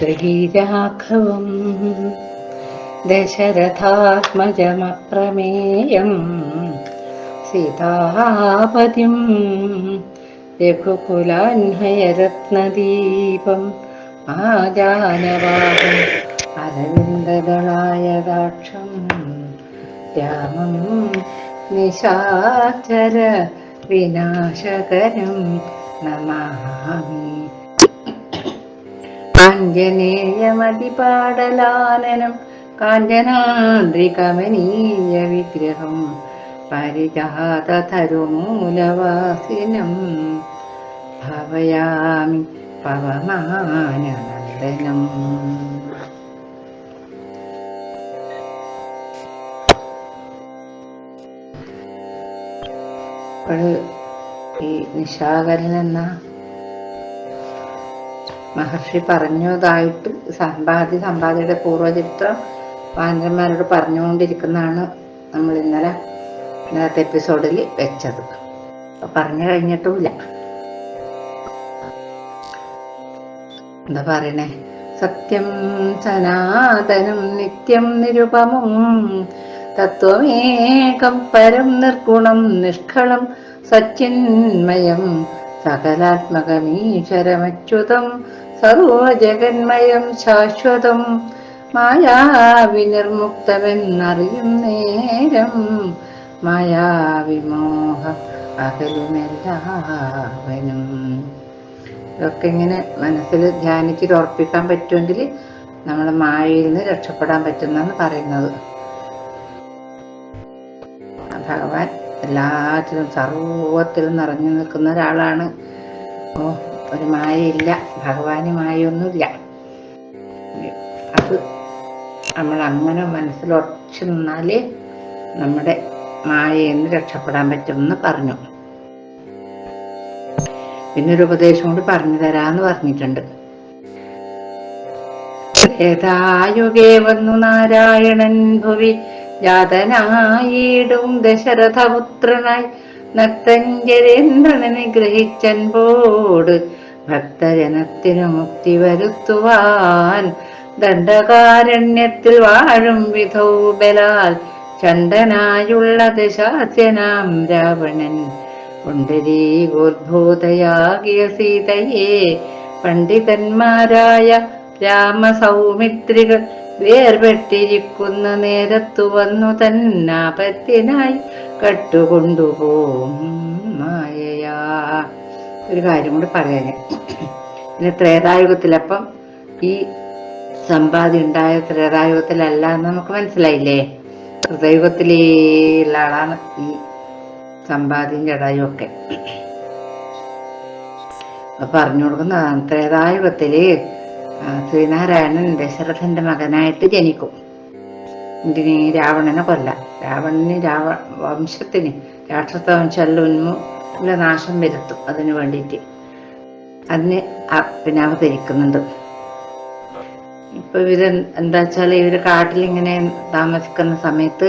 ഗൃഹീരാഘവം ദശരഥാത്മജമപ്രമേയം. സീതാപതിം രഘുകുലാന്വയരത്നദീപം. ആജാനവാഹം അരവിന്ദദളായതാക്ഷം രാമം നിശാചര വിനാശകരം നമാമി ആഞ്ജനേയമതിപാടലാനനം കാഞ്ചനാദ്രികമനീയ വിഗ്രഹം പരിജാതരുമൂലവാസിനം ഭവയാമി പവമാനനന്ദനം ഈ നിശാകരൻ എന്ന മഹർഷി പറഞ്ഞതായിട്ട് സമ്പാദ്യ സമ്പാദ്യയുടെ പൂർവചരിത്രം വാനരന്മാരോട് പറഞ്ഞുകൊണ്ടിരിക്കുന്നതാണ് നമ്മൾ ഇന്നലെ ഇന്നലത്തെ എപ്പിസോഡിൽ വെച്ചത്. പറഞ്ഞു കഴിഞ്ഞിട്ടുമില്ല. എന്താ പറയണേ? സത്യം സനാതനം നിത്യം നിരുപമം തത്വമേകം പരം നിർഗുണം നിഷ്കളം സച്ചിന്മയം സകലാത്മകമീശ്വരമച്യുതം സർവജഗന്മയം ശാശ്വതം. മായാവിനിർമുക്തമെന്നറിയും നേരം. മായാവിമോഹ അകലുമെല്ലാവനും. ഇതൊക്കെ ഇങ്ങനെ മനസ്സിൽ ധ്യാനിച്ചിട്ട് ഉറപ്പിക്കാൻ പറ്റുമെങ്കിൽ നമ്മളെ മായയിൽ നിന്ന് രക്ഷപ്പെടാൻ പറ്റുന്നാണ് പറയുന്നത്. ഭഗവാൻ എല്ലാത്തിലും സർവത്തിലും നിറഞ്ഞു നിൽക്കുന്ന ഒരാളാണ്. ഓ ഒരു മായയില്ല. ഭഗവാന് മായൊന്നുമില്ല. അത് നമ്മൾ അങ്ങനെ മനസ്സിൽ ഉറച്ചു നിന്നാലേ നമ്മുടെ മായയെന്ന് രക്ഷപ്പെടാൻ പറ്റുമെന്ന് പറഞ്ഞു. പിന്നെ ഒരു ഉപദേശം കൂടി പറഞ്ഞു തരാന്ന് പറഞ്ഞിട്ടുണ്ട്. ഏതായുഗേ വന്നു നാരായണൻ ഭുവി. ജാതനായിടും ദശരഥപുത്രനായി. നക്തഞ്ജരേന്ദ്രനെ നിഗ്രഹിച്ചൻപോട് ഭക്തജനത്തിനു മുക്തി വരുത്തുവാൻ ദണ്ഡകാരണ്യത്തിൽ വാഴും വിധൗ ബലാൽ ശാസ്യനാം രാവണൻ. പുണ്ടരീകോദ്ഭൂതയാകിയ സീതയെ പണ്ഡിതന്മാരായ രാമസൗമിത്രികൾ വേർപെട്ടിരിക്കുന്ന നേരത്തു വന്നു തന്നാപത്യനായി കട്ടുകൊണ്ടുപോകും മായയാ. ഒരു കാര്യം കൂടി പറയാൻ പിന്നെ ത്രേതായുഗത്തിലപ്പം ഈ സമ്പാദി ഉണ്ടായ ത്രേതായുഗത്തിലല്ല എന്ന് നമുക്ക് മനസ്സിലായില്ലേ? ഹൃദയുഗത്തിലുള്ള ആളാണ് ഈ സമ്പാദ്യം ജടായും ഒക്കെ പറഞ്ഞു കൊടുക്കുന്നതാണ് ത്രേതായുഗത്തിൽ ശ്രീനാരായണൻ ദശരഥന്റെ മകനായിട്ട് ജനിക്കും. ഇതിന് രാവണനെ കൊല്ല. രാവണന് രാവ വംശത്തിന് രാക്ഷസ വംശമെല്ലാം ഉന്മൂല നാശം വരുത്തും അതിനു വേണ്ടിയിട്ട്. അതിന് പിന്നെ അവതരിക്കുന്നുണ്ട് ഇപ്പൊ ഇവർ എന്താ വെച്ചാൽ ഇവർ കാട്ടിലിങ്ങനെ താമസിക്കുന്ന സമയത്ത്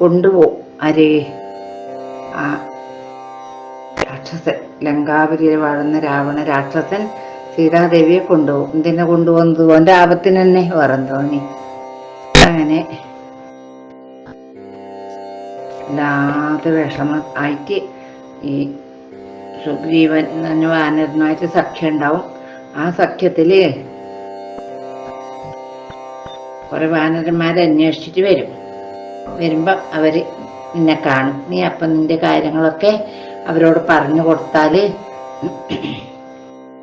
കൊണ്ടുപോകും ആര്? ആ രാക്ഷസൻ. ലങ്കാപുരിയിൽ വാഴുന്ന രാവണ രാക്ഷസൻ സീതാദേവിയെ കൊണ്ടുപോകും. എന്തിനെ കൊണ്ടുപോകുന്നത്? അവന്റെ ആപത്തിന് തന്നെ വേറെ തോന്നി അങ്ങനെ വല്ലാതെ വിഷമം ആയിട്ട് ഈ സുഗ്രീവൻ എന്നു വാനരനുമായിട്ട് സഖ്യം ഉണ്ടാവും. ആ സഖ്യത്തിൽ കുറെ വാനരന്മാരെ അന്വേഷിച്ചിട്ട് വരും. വരുമ്പോ അവർ നിന്നെ കാണും. നീ അപ്പം നിന്റെ കാര്യങ്ങളൊക്കെ അവരോട് പറഞ്ഞു കൊടുത്താൽ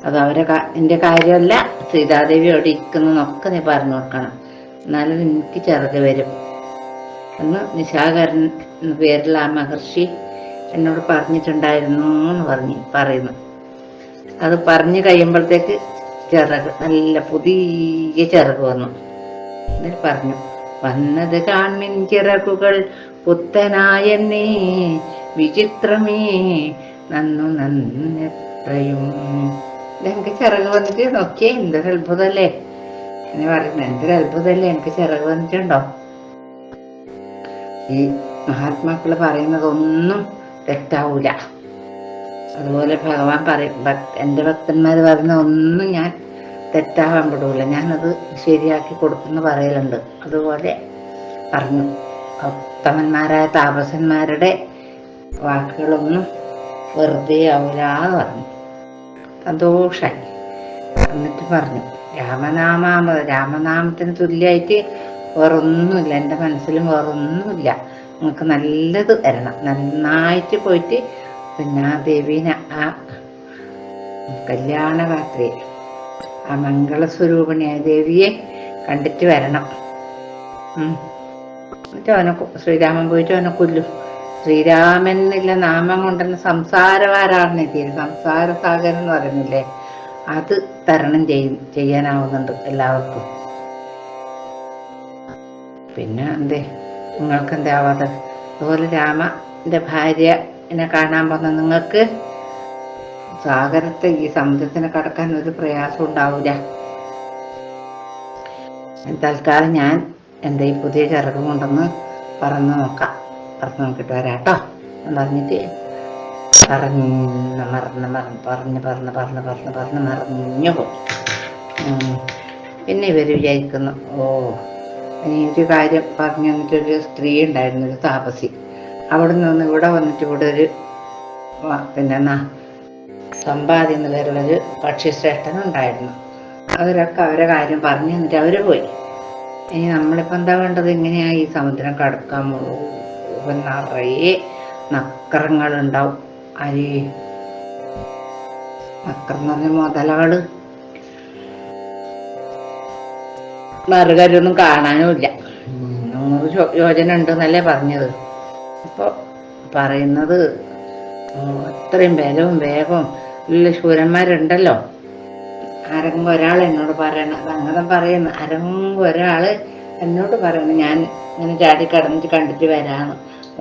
അത് അവരെ നിന്റെ കാര്യമല്ല സീതാദേവി അവിടെ ഇരിക്കുന്നതൊക്കെ നീ പറഞ്ഞു കൊടുക്കണം. എന്നാലും നിനക്ക് ചെറുത് വരും. എന്ന് നിശാകരൻ എന്ന പേരിൽ ആ മഹർഷി എന്നോട് പറഞ്ഞിട്ടുണ്ടായിരുന്നു എന്ന് പറഞ്ഞു പറയുന്നു. അത് പറഞ്ഞു കഴിയുമ്പോഴത്തേക്ക് ചിറക് നല്ല പുതിയ ചിറക് വന്നു. എന്നിട്ട് പറഞ്ഞു വന്നത് കാൺമിൻ ചിറകുകൾ പുത്തനായെന്നേ വിചിത്രമേ നന്നു നന്നെത്രയും. എനിക്ക് ചിറക് വന്നിട്ട് നോക്കിയേ എന്തൊരു അത്ഭുതമല്ലേ? എന്ന് പറയുന്നത് എന്തൊരു അത്ഭുതമല്ലേ എനിക്ക് ചിറക് വന്നിട്ടുണ്ടോ? ഈ മഹാത്മാക്കൾ പറയുന്നതൊന്നും തെറ്റാവൂല. അതുപോലെ ഭഗവാൻ പറയും എന്റെ ഭക്തന്മാർ പറയുന്ന ഒന്നും ഞാൻ തെറ്റാവാൻ പെടൂല. ഞാനത് ശരിയാക്കി കൊടുക്കുന്നു പറയലുണ്ട്. അതുപോലെ പറഞ്ഞു. ഉത്തമന്മാരായ താപസന്മാരുടെ വാക്കുകളൊന്നും വെറുതെ ആവില്ലാന്ന് പറഞ്ഞു. സന്തോഷായി. എന്നിട്ട് പറഞ്ഞു രാമനാമാമ രാമനാമത്തിന് തുല്യമായിട്ട് വേറൊന്നുമില്ല. എന്റെ മനസ്സിലും വേറൊന്നുമില്ല. നിങ്ങൾക്ക് നല്ലത് വരണം. നന്നായിട്ട് പോയിട്ട് പിന്നെ ആ ദേവീനെ ആ കല്യാണ രാത്രി ആ മംഗളസ്വരൂപിണിയായ ദേവിയെ കണ്ടിട്ട് വരണം. എന്നിട്ട് അവനെ ശ്രീരാമൻ പോയിട്ട് അവനെ കൊല്ലും. ശ്രീരാമൻ എന്നുള്ള നാമം കൊണ്ടുവന്ന സംസാരവാരാണ് എത്തിയത് സംസാര സാഗരം എന്ന് പറയുന്നില്ലേ? അത് തരണം ചെയ്യും ചെയ്യാനാവുന്നുണ്ട് എല്ലാവർക്കും. പിന്നെ എന്തേ? നിങ്ങൾക്ക് എന്താവാത് അതുപോലെ രാമന്റെ ഭാര്യ എന്നെ കാണാൻ വന്ന നിങ്ങൾക്ക് സാഗരത്തെ ഈ സമുദ്രത്തിനെ കടക്കാൻ ഒരു പ്രയാസം ഉണ്ടാവില്ല തൽക്കാലം ഞാൻ എന്റെ ഈ പുതിയ ചിറകും കൊണ്ടൊന്ന് പറന്ന് നോക്കാം. പറന്ന് നോക്കിയിട്ട് വരാം കേട്ടോ. എന്ന് പറഞ്ഞിട്ട് പറഞ്ഞ് മറന്ന് മറന്ന് പറഞ്ഞ് പറഞ്ഞ് പറഞ്ഞ് പറഞ്ഞ് പറഞ്ഞ് മറഞ്ഞു പോയി പിന്നെ ഇവർ വിചാരിക്കുന്നു ഓ ഒരു കാര്യം പറഞ്ഞു തന്നിട്ടൊരു സ്ത്രീ ഉണ്ടായിരുന്നു ഒരു താപസി അവിടെ നിന്ന് ഇവിടെ വന്നിട്ട് ഇവിടെ ഒരു പിന്നെ സമ്പാദി എന്ന് പേരുള്ളൊരു പക്ഷിശ്രേഷ്ഠൻ ഉണ്ടായിരുന്നു. അവരൊക്കെ അവരെ കാര്യം പറഞ്ഞു തന്നിട്ട് അവർ പോയി. ഇനി നമ്മളിപ്പോൾ എന്താ വേണ്ടത്? എങ്ങനെയാ ഈ സമുദ്രം കടക്കാൻ നിറയെ നക്രങ്ങളുണ്ടാവും അരി നക്രം എന്ന് പറഞ്ഞ മുതലകൾ. മറുകരൊന്നും കാണാനുമില്ല. നൂറ് യോജന ഉണ്ട് എന്നല്ലേ പറഞ്ഞത്. അപ്പൊ പറയുന്നത് അത്രയും ബലവും വേഗവും ഉള്ള ശൂരന്മാരുണ്ടല്ലോ. ആരെങ്കിലും ഒരാൾ എന്നോട് പറയണം അങ്ങനെ പറയുന്നു ആരെങ്കിലും ഒരാൾ എന്നോട് പറയണം ഞാൻ ഇങ്ങനെ ചാടി കടന്നിട്ട് കണ്ടിട്ട് വരാണ്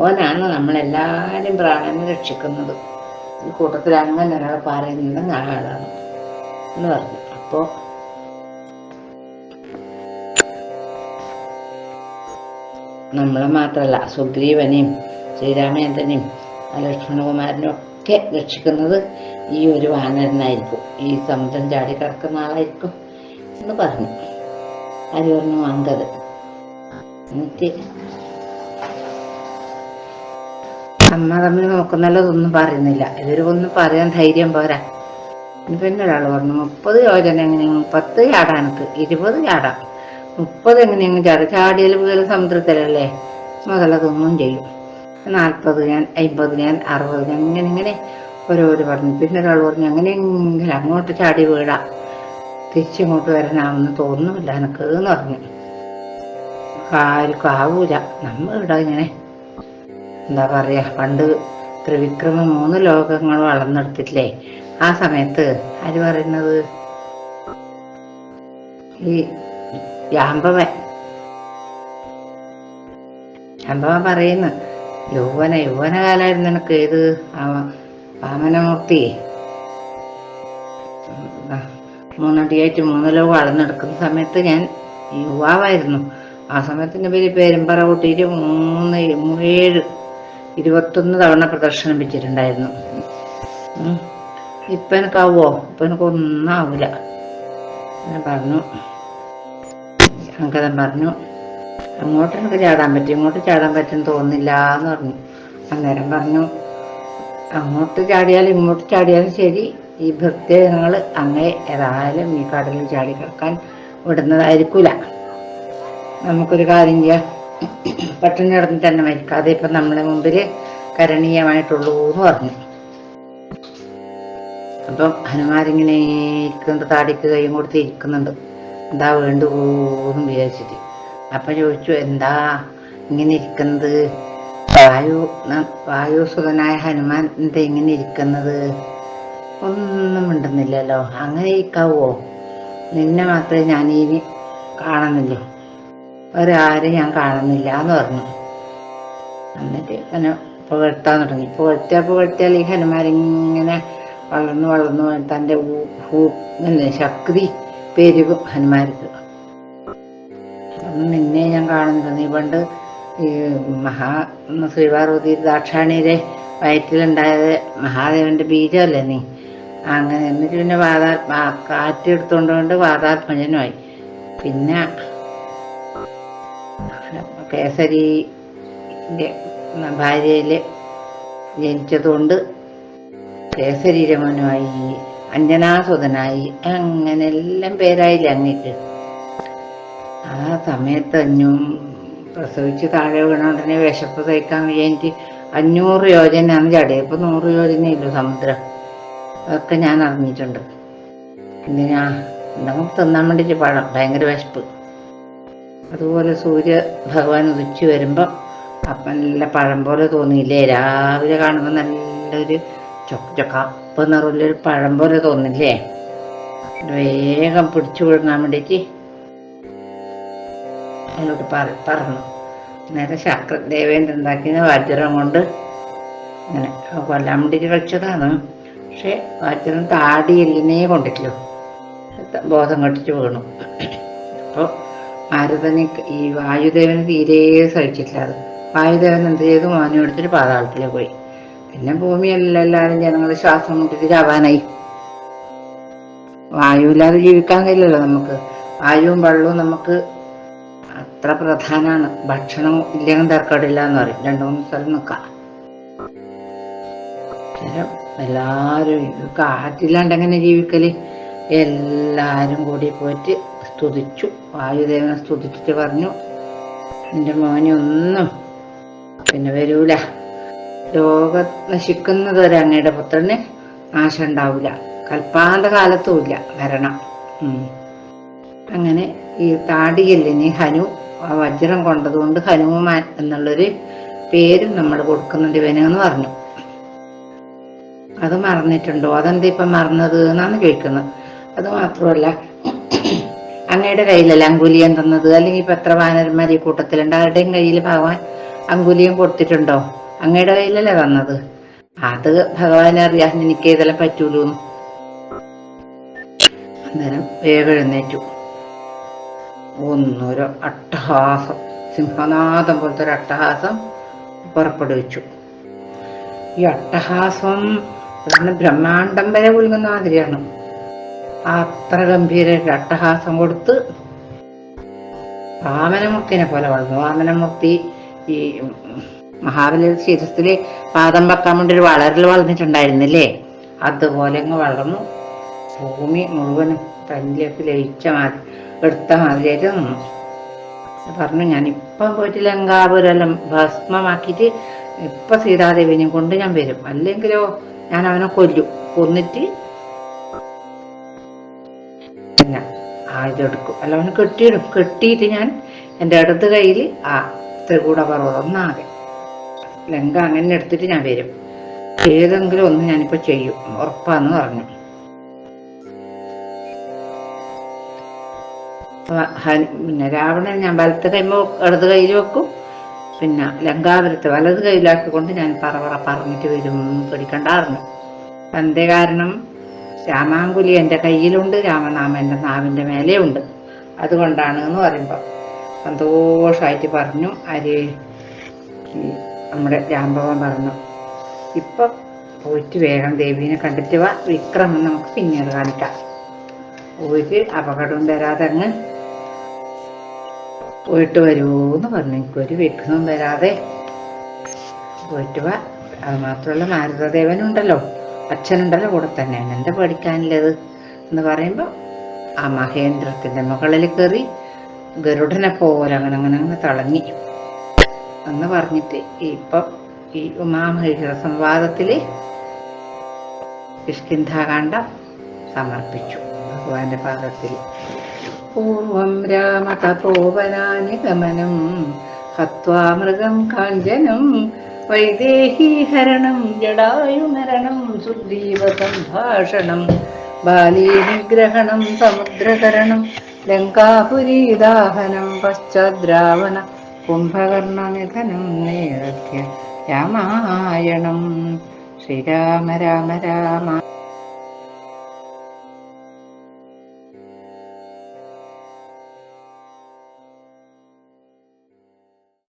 ഓനാണ് നമ്മളെല്ലാരും പ്രാണനെ രക്ഷിക്കുന്നത്. ഈ കൂട്ടത്തിൽ അങ്ങനെ ഒരാൾ പറയുന്നത് ആളാണ് എന്ന് പറഞ്ഞു. അപ്പോ നമ്മളെ മാത്രമല്ല സുഗ്രീവനെയും ശ്രീരാമചന്ദ്രനെയും ആ ലക്ഷ്മണകുമാരനും ഒക്കെ രക്ഷിക്കുന്നത് ഈ ഒരു വാനരനായിരിക്കും. ഈ സമുദ്രം ചാടി കിടക്കുന്ന ആളായിരിക്കും എന്ന് പറഞ്ഞു. പറഞ്ഞു? അങ്കത് എന്നിട്ട് അമ്മ തമ്മിൽ നോക്കുന്നല്ലോ പറയുന്നില്ല. പറയുന്നില്ല ഇവരൊന്നും പറയാൻ ധൈര്യം പോരാ. പിന്നെ ഒരാൾ പറഞ്ഞു മുപ്പത് യോജന എങ്ങനെയാണ് പത്ത് ചാടാ എനിക്ക് ഇരുപത് ചാടാം. മുപ്പത് എങ്ങനെയെങ്കിലും ചാടാം ചാടിയാൽ വീട് സമുദ്രത്തിലല്ലേ മുതലതൊന്നും ചെയ്യും. നാൽപ്പത് ഞാൻ അമ്പത് ഞാൻ അറുപത് ഞാൻ ഇങ്ങനെ ഇങ്ങനെ ഓരോരോ പറഞ്ഞു. പിന്നെ ഒരാൾ പറഞ്ഞു അങ്ങനെയെങ്കിലും അങ്ങോട്ട് ചാടി വീടാ തിരിച്ചിങ്ങോട്ട് വരാനാവുമെന്ന് തോന്നുന്നില്ല എനിക്ക് എന്ന് പറഞ്ഞു. ആർക്കും ആവൂല. നമ്മൾ ഇവിടെ ഇങ്ങനെ എന്താ പറയാ പണ്ട് ത്രിവിക്രമ മൂന്ന് ലോകങ്ങൾ വളർന്നെടുത്തിട്ടില്ലേ? ആ സമയത്ത് ആര് പറയുന്നത്? ഈ യാമ്പവൻ യാമ്പവൻ പറയുന്നു യൗവന യൗവന കാലായിരുന്നു എനിക്ക് ഏത്? വാമനമൂർത്തി. മൂന്നടിയായിട്ട് മൂന്ന് ലോകം വളർന്നെടുക്കുന്ന സമയത്ത് ഞാൻ യുവാവായിരുന്നു. ആ സമയത്ത് എന്റെ പേര് പേരമ്പറ കൂട്ടിയിട്ട് മൂന്ന് ഏഴ് ഇരുപത്തൊന്ന് തവണ പ്രദർശനം വെച്ചിട്ടുണ്ടായിരുന്നു. ഇപ്പൊ എനിക്കാവോ ഇപ്പൊ എനിക്കൊന്നും ആവില്ല ഞാൻ പറഞ്ഞു. അങ്കദൻ പറഞ്ഞു. അങ്ങോട്ട് എനിക്ക് ചാടാൻ പറ്റും ഇങ്ങോട്ട് ചാടാൻ പറ്റും തോന്നില്ല എന്ന് പറഞ്ഞു. അന്നേരം പറഞ്ഞു അങ്ങോട്ട് ചാടിയാലും ഇങ്ങോട്ട് ചാടിയാലും ശരി. ഈ ഭക്തജനങ്ങൾ അങ്ങേ ഏതായാലും ഈ കടലിൽ ചാടി കിടക്കാൻ വിടുന്നതായിരിക്കൂല. നമുക്കൊരു കാര്യം ചെയ്യാം. പട്ടിണി കിടന്ന് തന്നെ മരിക്കാതെ ഇപ്പം നമ്മളെ മുമ്പിൽ കരണീയമായിട്ടുള്ളൂ എന്ന് പറഞ്ഞു. അപ്പം ഹനുമാരിങ്ങനെ ഇരിക്കുന്നുണ്ട് താടിക്ക് കൈയും കൊടുത്ത് ഇരിക്കുന്നുണ്ട്. എന്താ വേണ്ടു പോകും വിചാരിച്ചിട്ട്. അപ്പൊ ചോദിച്ചു എന്താ ഇങ്ങനെ ഇരിക്കുന്നത്? വായു വായുസുഖനായ ഹനുമാൻ എന്താ ഇങ്ങനെ ഇരിക്കുന്നത്? ഒന്നും മിണ്ടുന്നില്ലല്ലോ. അങ്ങനെ ഇരിക്കാവോ? നിന്നെ മാത്രമേ ഞാൻ ഇനി കാണുന്നില്ലോ? ഒരാരും ഞാൻ കാണുന്നില്ല എന്ന് പറഞ്ഞു. എന്നിട്ട് അങ്ങനെ പുകഴ്ത്താൻ തുടങ്ങി. പുകഴ്ത്തിയാൽ പുകഴ്ത്തിയാൽ ഈ ഹനുമാൻ ഇങ്ങനെ വളർന്നു വളർന്നു തന്റെ ഇല്ലേ, ശക്തി പെരുകും ഹനുമാർക്ക് നിന്നെ ഞാൻ കാണുന്നില്ല നീ പണ്ട് ഈ മഹാ ശ്രീപാർവതി ദാക്ഷാണിയുടെ വയറ്റിലുണ്ടായത് മഹാദേവന്റെ ബീജമല്ലേ നീ? അങ്ങനെ എന്നിട്ട് പിന്നെ വാതാ കാറ്റെടുത്തോണ്ട് വാതാത്മജനുമായി. പിന്നെ കേസരി ഭാര്യയിൽ ജനിച്ചതുകൊണ്ട് കേസരീരമനുമായി അഞ്ജനാസുതനായി. അങ്ങനെ എല്ലാം പേരായില്ല അങ്ങേക്ക്. ആ സമയത്ത് അഞ്ഞും പ്രസവിച്ച് താഴെ വീണോണ്ടനെ വിശപ്പ് സഹിക്കാൻ കഴിഞ്ഞിട്ട് അഞ്ഞൂറ് യോജനയാണ് ചടയ ഇപ്പൊ നൂറ് യോജനയില്ല സമുദ്രം. അതൊക്കെ ഞാൻ അറിഞ്ഞിട്ടുണ്ട്. എന്തിനാ? എന്തെങ്കിലും തിന്നാൻ വേണ്ടിയിട്ട് പഴം ഭയങ്കര വിശപ്പ്. അതുപോലെ സൂര്യ ഭഗവാൻ ഉദിച്ചു വരുമ്പോൾ അപ്പം നല്ല പഴം പോലെ തോന്നിയില്ലേ? രാവിലെ കാണുമ്പോൾ നല്ലൊരു ചൊക്ക ചൊക്കപ്പ് നിറവിലൊരു പഴം പോലെ തോന്നില്ലേ വേഗം പിടിച്ചു വിടാൻ വേണ്ടിയിട്ട് എന്നോട് പറ പറഞ്ഞു. നേരെ ശക്രദേവേന്ദ്രൻ ഉണ്ടാക്കിയ വജ്രം കൊണ്ട് അങ്ങനെ കൊല്ലാൻ വേണ്ടിയിട്ട് കളിച്ചതാണ് പക്ഷെ വജ്രം താടി എല്ലിനെ കൊണ്ടിട്ടില്ലോ. ബോധം കെട്ടിച്ച് വീണു. അപ്പോൾ ഭാരതന് ഈ വായുദേവന് തീരെ സഹിച്ചിട്ടില്ല അത്. വായുദേവൻ എന്ത് ചെയ്തു? മോനെ എടുത്തിട്ട് പാതാളത്തിൽ പോയി. പിന്നെ ഭൂമിയെല്ലാം എല്ലാവരും ജനങ്ങൾ ശ്വാസം മുട്ടിട്ട് ചാവാനായി. വായുവില്ലാതെ ജീവിക്കാൻ കഴിയില്ലല്ലോ നമുക്ക്. വായുവും വെള്ളവും നമുക്ക് അത്ര പ്രധാനമാണ് ഭക്ഷണം ഇല്ലെങ്കിൽ തർക്കടില്ല എന്ന് പറയും. രണ്ടു മൂന്ന് സ്ഥലം നിൽക്കാം. എല്ലാവരും കാറ്റില്ലാണ്ട് എങ്ങനെ ജീവിക്കൽ? എല്ലാരും കൂടി പോയിട്ട് സ്തുതിച്ചു. വായുദേവനെ സ്തുതിച്ചിട്ട് പറഞ്ഞു. എന്റെ മോനെ ഒന്നും പിന്നെ വരൂല. ലോകം നശിക്കുന്നത് വരെ അങ്ങയുടെ പുത്രന് ആശ ഉണ്ടാവില്ല കൽപ്പാന്ത കാലത്തും ഇല്ല വരണം അങ്ങനെ ഈ താടിയല്ലിന് ഹനു വജ്രം കൊണ്ടതുകൊണ്ട് ഹനുമാൻ എന്നുള്ളൊരു പേരും നമ്മൾ കൊടുക്കുന്നുണ്ട് ഇവനെന്ന് പറഞ്ഞു. അത് മറന്നിട്ടുണ്ടോ? അതെന്താ ഇപ്പം മറന്നത് എന്നാണ് കേൾക്കുന്നത്. അത് മാത്രമല്ല അങ്ങയുടെ കയ്യിലല്ല അങ്കുലിയം തന്നത്? അല്ലെങ്കിൽ ഇപ്പൊ എത്ര വാനരന്മാർ ഈ കൂട്ടത്തിലുണ്ട്? ആരുടെയും കയ്യിൽ ഭഗവാൻ അങ്കുലിയം കൊടുത്തിട്ടുണ്ടോ? അങ്ങയുടെ കയ്യിലല്ലേ തന്നത്? അത് ഭഗവാനെ അറിയാൻ എനിക്ക് ഇതെല്ലാം പറ്റൂലൂ അന്നേരം വേഗം എഴുന്നേറ്റു. ഒന്നൊരു അട്ടഹാസം സിംഹനാഥം പോലത്തെ ഒരു അട്ടഹാസം പുറപ്പെടുവിച്ചു. ഈ അട്ടഹാസം ബ്രഹ്മാണ്ടം വരെ ഒഴുകുന്ന മാതിരിയാണ്. അത്ര ഗംഭീര അട്ടഹാസം കൊടുത്ത് വാമനമൂർത്തിനെ പോലെ വളർന്നു. വാമനമൂർത്തി ഈ മഹാബലി ശിരസിൽ പാദം വെക്കാൻ വേണ്ടി ഒരു വളരൽ വളർന്നിട്ടുണ്ടായിരുന്നില്ലേ? അതുപോലെ അങ്ങ് വളർന്നു. ഭൂമി മുഴുവനും തന്നിലേക്ക് ലയിച്ച മാതിരി എടുത്ത മാതിരിയായിട്ട് നിന്നു. പറഞ്ഞു ഞാൻ ഇപ്പം പോയിട്ട് ലങ്കാപുരെല്ലാം ഭസ്മമാക്കിയിട്ട് ഇപ്പം സീതാദേവിനെയും കൊണ്ട് ഞാൻ വരും. അല്ലെങ്കിലോ ഞാൻ അവനെ കൊല്ലും. കൊന്നിട്ട് പിന്നെ ആയുധെടുക്കും അല്ല അവനെ കെട്ടിയിടും. കെട്ടിയിട്ട് ഞാൻ എന്റെ ഇടത് കയ്യിൽ ആ ത്രികൂട പർവതം ഒന്നാകെ ലങ്ക അങ്ങനെ എടുത്തിട്ട് ഞാൻ വരും. ഏതെങ്കിലും ഒന്ന് ഞാനിപ്പോ ചെയ്യും. ഉറപ്പാന്ന് പറഞ്ഞു. പിന്നെ രാവണൻ ഞാൻ വലത്ത് കൈമ ഇടത് കയ്യിൽ വെക്കും. പിന്നെ ലങ്കാപുരത്ത് വലത് കയ്യിലാക്കിക്കൊണ്ട് ഞാൻ പറവറ പറഞ്ഞിട്ട് വരും പിടിക്കണ്ടായിരുന്നു എന്തേ കാരണം? രാമാങ്കുലി എന്റെ കയ്യിലുണ്ട് രാമനാമ എന്റെ നാവിന്റെ മേലെയുണ്ട്. അതുകൊണ്ടാണ് എന്ന് പറയുമ്പോൾ സന്തോഷമായിട്ട് പറഞ്ഞു. ഈ നമ്മുടെ രാംഭവൻ പറഞ്ഞു ഇപ്പം പോയിട്ട് വേഗം ദേവീനെ കണ്ടിട്ട് വാ വിക്രമം നമുക്ക് പിന്നീട് കാണിക്കാം. ഒരു അപകടവും തരാതെ അങ്ങ് പോയിട്ട് വരുമോന്ന് പറഞ്ഞു. എനിക്കൊരു വിഘ്നവും വരാതെ പോയിട്ട് വാ. അത് മാത്രമല്ല മാരുതദേവനുണ്ടല്ലോ അച്ഛനുണ്ടല്ലോ കൂടെ തന്നെയാണ് എന്താ പഠിക്കാനുള്ളത് എന്ന് പറയുമ്പോൾ ആ മഹേന്ദ്രത്തിന്റെ മുകളിൽ കയറി ഗരുഡനെ പോലെ അങ്ങനെ അങ്ങനെ അങ്ങനെ തളങ്ങി. എന്ന് പറഞ്ഞിട്ട് ഇപ്പം ഈ ഉമാമഹേശ്വര സംവാദത്തിൽ കിഷ്കിന്ധാകാന്ഡം സമർപ്പിച്ചു. ഭഗവാന്റെ പാദത്തിൽ. പൂർവം രാമ തപോവനാനി ഗമനം ഹത്വാ മൃഗം കാഞ്ചനം വൈദേഹീഹരണം ജടായുമരണം സുഗ്രീവ സംഭാഷണം ബാലീനിഗ്രഹണം സമുദ്രതരണം ലങ്കാപുരീദാഹനം പശ്ചാദ്രാവണ കുംഭകർണനിധനം നേരധ്യ രാമായണം. ശ്രീരാമ രാമ രാമ.